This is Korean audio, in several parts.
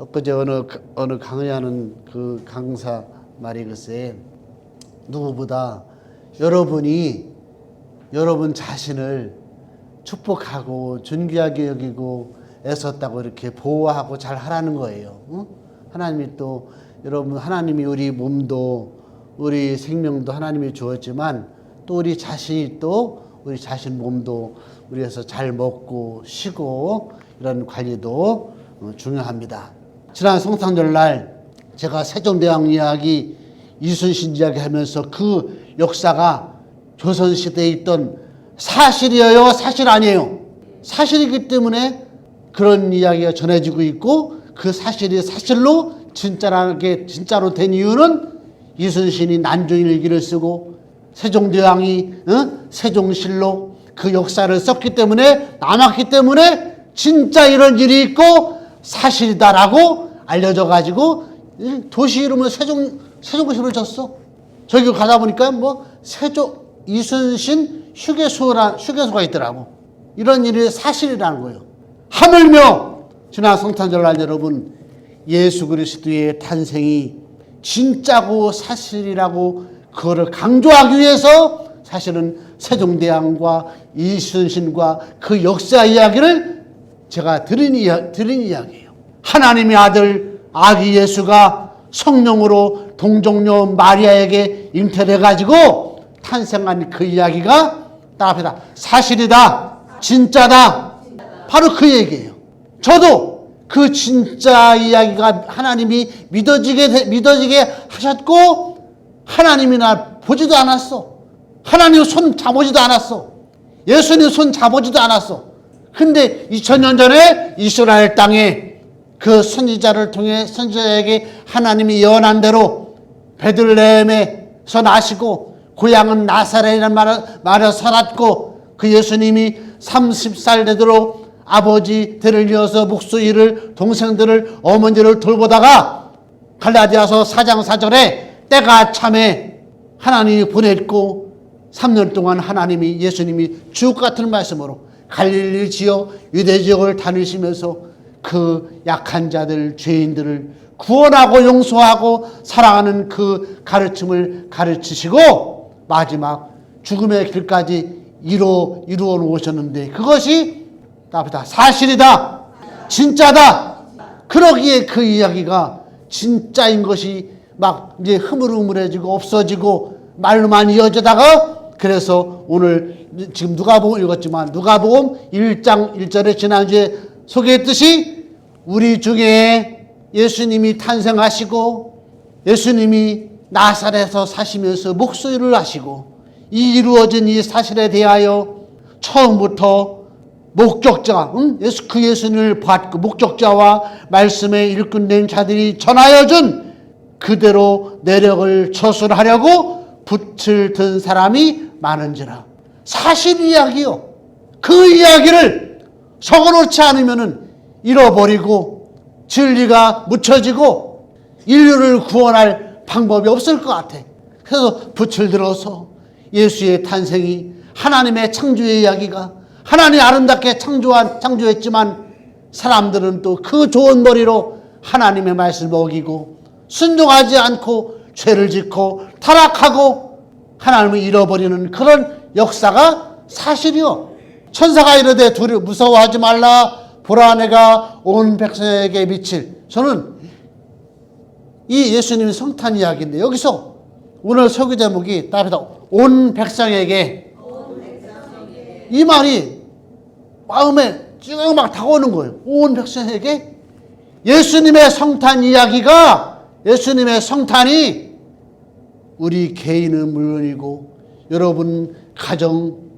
엊그제 어느 어느 강의하는 그 강사 말이 글쎄 누구보다 여러분이 여러분 자신을 축복하고 존귀하게 여기고 애썼다고 이렇게 보호하고 잘 하라는 거예요. 응? 하나님이 또 여러분 하나님이 우리 몸도 우리 생명도 하나님이 주었지만 또 우리 자신이 또 우리 자신 몸도 우리에서 잘 먹고 쉬고 이런 관리도 어, 중요합니다. 지난 성탄절 날 제가 세종대왕 이야기 이순신 이야기 하면서 그 역사가 조선시대에 있던 사실이에요? 사실 아니에요? 사실이기 때문에 그런 이야기가 전해지고 있고 그 사실이 사실로 진짜라게 진짜로 된 이유는 이순신이 난중일기를 쓰고 세종대왕이 어? 세종실로 그 역사를 썼기 때문에 남았기 때문에 진짜 이런 일이 있고 사실이다라고 알려져 가지고 도시 이름을 세종 세종시로 졌어. 저기 가다 보니까 뭐 세종 이순신 휴게소라 휴게소가 있더라고. 이런 일이 사실이라는 거예요. 하물며 지난 성탄절 날 여러분 예수 그리스도의 탄생이 진짜고 사실이라고 그거를 강조하기 위해서 사실은 세종대왕과 이순신과 그 역사 이야기를 제가 드린, 이야, 드린 이야기예요. 하나님의 아들 아기 예수가 성령으로 동정녀 마리아에게 잉태돼 가지고 탄생한 그 이야기가 따라합니다. 사실이다. 진짜다. 바로 그 얘기예요. 저도 그 진짜 이야기가 하나님이 믿어지게 되- 믿어지게 하셨고 하나님이 날 보지도 않았어. 하나님 손 잡아지도 않았어. 예수님 손 잡아지도 않았어. 근데 2000년 전에 이스라엘 땅에 그 선지자를 통해 선지자에게 하나님이 예언한 대로 베들레헴에서 나시고 고향은 나사렛이라는 말을, 말을 살았고 그 예수님이 30살 되도록 아버지 들을 이어서 목수 일을 동생들을 어머니를 돌보다가 갈라디아서 4장 4절에 때가 참에 하나님이 보냈고 3년 동안 하나님이 예수님이 주옥 같은 말씀으로 갈릴리 지역 유대 지역을 다니시면서 그 약한 자들 죄인들을 구원하고 용서하고 사랑하는 그 가르침을 가르치시고 마지막 죽음의 길까지 이루어 이루어 놓으셨는데 그것이 답이다. 사실이다. 진짜다. 그러기에 그 이야기가 진짜인 것이 막 이제 흐물흐물해지고 없어지고 말로만 이어지다가 그래서 오늘 지금 누가복음 읽었지만 누가복음 1장 1절에 지난주에 소개했듯이 우리 중에 예수님이 탄생하시고 예수님이 나사렛에서 사시면서 목소리를 하시고 이 이루어진 이 사실에 대하여 처음부터 목격자, 응? 예수, 그 예수님을 받고 목격자와 말씀에 일꾼된 자들이 전하여 준 그대로 내력을 처술하려고 붓을 든 사람이 많은지라. 사실 이야기요. 그 이야기를 적어놓지 않으면은 잃어버리고 진리가 묻혀지고 인류를 구원할 방법이 없을 것 같아. 그래서 붓을 들어서 예수의 탄생이 하나님의 창조의 이야기가 하나님 아름답게 창조한 창조했지만 사람들은 또 그 좋은 머리로 하나님의 말씀을 먹이고 순종하지 않고 죄를 짓고 타락하고 하나님을 잃어버리는 그런 역사가 사실이요. 천사가 이르되 두려 무서워하지 말라. 보라 내가 온 백성에게 미칠. 저는 이 예수님 성탄 이야기인데 여기서 오늘 설교 제목이 따르다. 온 백성에게. 이 말이 마음에 쭉 막 다가오는 거예요. 온 백성에게 예수님의 성탄 이야기가 예수님의 성탄이 우리 개인은 물론이고 여러분 가정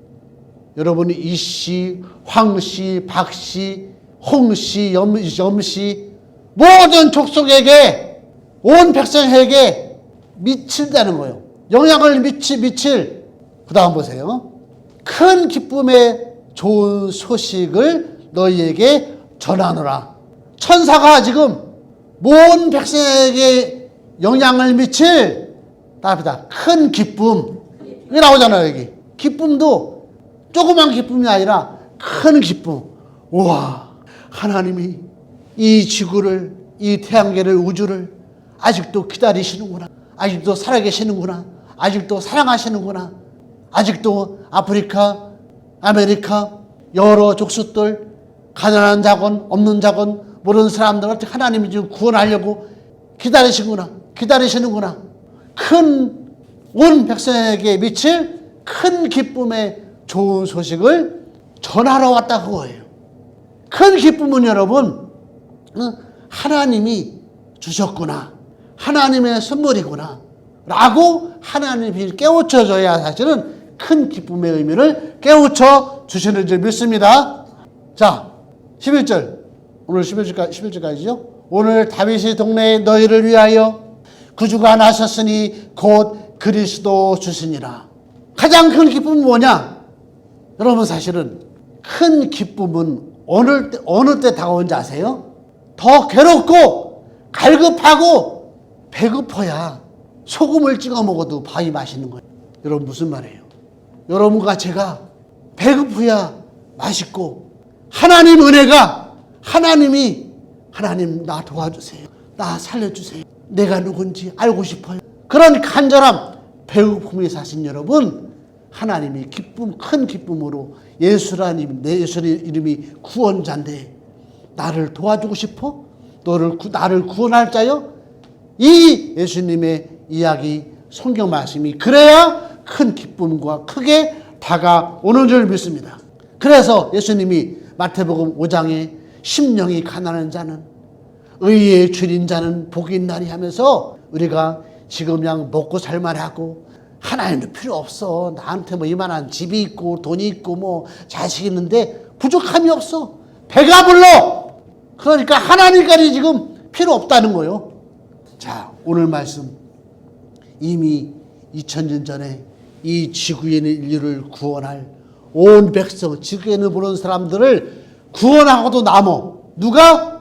여러분 이씨, 황씨, 박씨, 홍씨, 염, 염씨 모든 족속에게 온 백성에게 미친다는 거예요. 영향을 미치 미칠 그 다음 보세요. 큰 기쁨의 좋은 소식을 너희에게 전하노라. 천사가 지금 모든 백성에게 영향을 미칠 답이다. 큰 기쁨. 이게 나오잖아요, 여기. 기쁨도 조그만 기쁨이 아니라 큰 기쁨. 우와, 하나님이 이 지구를, 이 태양계를 우주를 아직도 기다리시는구나. 아직도 살아계시는구나. 아직도 사랑하시는구나. 아직도 아프리카, 아메리카, 여러 족속들, 가난한 자건, 없는 자건, 모르는 사람들을 하나님이 지금 구원하려고 기다리시구나. 기다리시는구나. 큰 온 백성에게 미칠 큰 기쁨의 좋은 소식을 전하러 왔다 그거예요. 큰 기쁨은 여러분, 어, 하나님이 주셨구나. 하나님의 선물이구나. 라고 하나님이 깨우쳐줘야 사실은 큰 기쁨의 의미를 깨우쳐 주시는 줄 믿습니다. 자, 11절. 오늘 11절까지, 11절까지죠. 오늘 다윗이 동네에 너희를 위하여 구주가 나셨으니 곧 그리스도 주시니라. 가장 큰 기쁨은 뭐냐? 여러분 사실은 큰 기쁨은 어느 때, 어느 때 다가온지 아세요? 더 괴롭고 갈급하고 배고파야 소금을 찍어 먹어도 밥이 맛있는 거예요. 여러분 무슨 말이에요? 여러분과 제가 배고프야 맛있고 하나님 은혜가 하나님이 하나님 나 도와주세요. 나 살려주세요. 내가 누군지 알고 싶어요. 그런 간절함, 배고픔이 사신 여러분, 하나님이 기쁨, 큰 기쁨으로 예수라님, 내 예수의 이름이 구원자인데 나를 도와주고 싶어? 너를 구- 나를 구원할 자요? 이 예수님의 이야기 성경 말씀이 그래야 큰 기쁨과 크게 다가오는 줄 믿습니다. 그래서 예수님이 마태복음 5장에 심령이 가난한 자는 의의 줄인 자는 복이 있나니 하면서 우리가 지금 그냥 먹고 살만하고 하나님도 필요 없어. 나한테 뭐 이만한 집이 있고 돈이 있고 뭐 자식 있는데 부족함이 없어. 배가 불러. 그러니까 하나님까지 지금 필요 없다는 거예요. 자, 오늘 말씀 이미 2000년 전에 이 지구에 있는 인류를 구원할 온 백성, 지구에 있는 모든 사람들을 구원하고도 남어. 누가?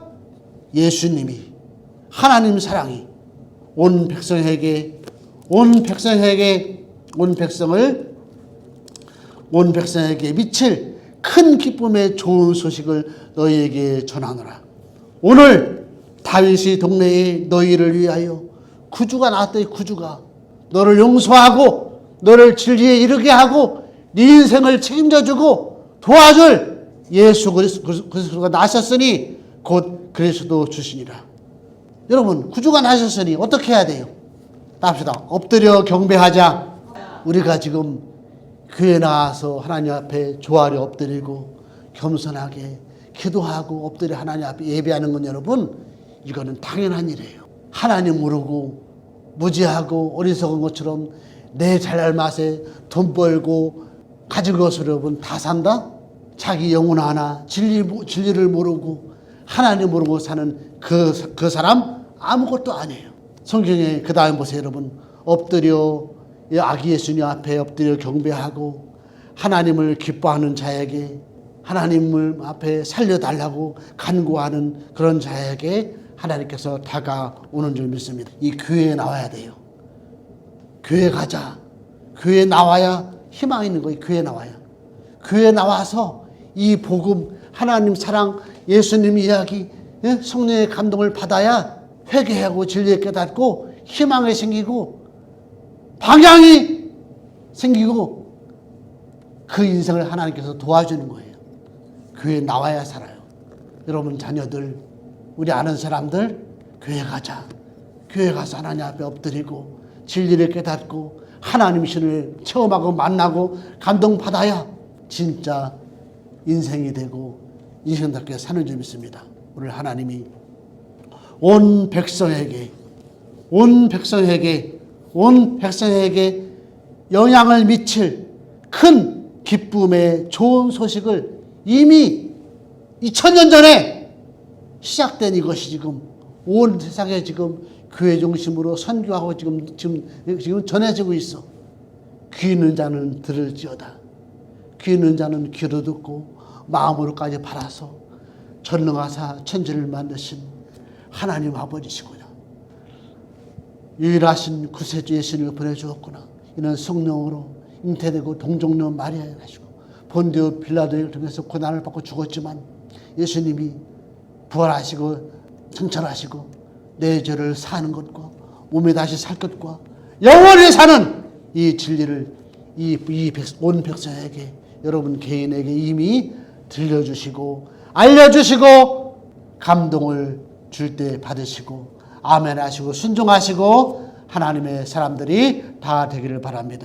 예수님이 하나님 사랑이 온 백성에게 온 백성에게 온 백성을 온 백성에게 미칠 큰 기쁨의 좋은 소식을 너희에게 전하노라. 오늘 다윗이 동네에 너희를 위하여 구주가 나왔더니 구주가 너를 용서하고 너를 진리에 이르게 하고 네 인생을 책임져 주고 도와줄 예수 그리스- 그리스도가 나셨으니 곧 그리스도 주시니라. 여러분 구주가 나셨으니 어떻게 해야 돼요? 합시다. 엎드려 경배하자. 우리가 지금 교회 나와서 하나님 앞에 조아려 엎드리고 겸손하게 기도하고 엎드려 하나님 앞에 예배하는 건 여러분 이거는 당연한 일이에요. 하나님 모르고 무지하고 어리석은 것처럼 내 잘날 맛에 돈 벌고 가진 것으로 여러분 다 산다? 자기 영혼 하나 진리, 진리를 모르고 하나님 모르고 사는 그, 그 사람 아무것도 아니에요. 성경에 그 다음 보세요 여러분 엎드려 이 아기 예수님 앞에 엎드려 경배하고 하나님을 기뻐하는 자에게 하나님을 앞에 살려달라고 간구하는 그런 자에게 하나님께서 다가오는 줄 믿습니다. 이 교회에 나와야 돼요. 교회 가자. 교회 나와야 희망 있는 거예요. 교회 나와야. 교회 나와서 이 복음, 하나님 사랑, 예수님 이야기, 예? 성령의 감동을 받아야 회개하고 진리에 깨닫고 희망이 생기고 방향이 생기고 그 인생을 하나님께서 도와주는 거예요. 교회 나와야 살아요. 여러분 자녀들, 우리 아는 사람들 교회 가자. 교회 가서 하나님 앞에 엎드리고 진리를 깨닫고 하나님 신을 체험하고 만나고 감동받아야 진짜 인생이 되고 인생답게 사는 줄 믿습니다. 오늘 하나님이 온 백성에게 온 백성에게 온 백성에게 영향을 미칠 큰 기쁨의 좋은 소식을 이미 2000년 전에 시작된 이것이 지금 온 세상에 지금 교회 중심으로 선교하고 지금 지금 지금 전해지고 있어. 귀 있는 자는 들을지어다. 귀 있는 자는 귀로 듣고 마음으로까지 바라서 전능하사 천지를 만드신 하나님 아버지시구나. 유일하신 구세주 예수님을 보내주었구나. 이는 성령으로 잉태되고 동정녀 마리아에 가시고 본디오 빌라도를 통해서 고난을 받고 죽었지만 예수님이 부활하시고 승천하시고 내 죄를 사는 것과 몸에 다시 살 것과 영원히 사는 이 진리를 이온 백성에게 여러분 개인에게 이미 들려주시고 알려주시고 감동을 줄 때 받으시고 아멘 하시고 순종하시고 하나님의 사람들이 다 되기를 바랍니다.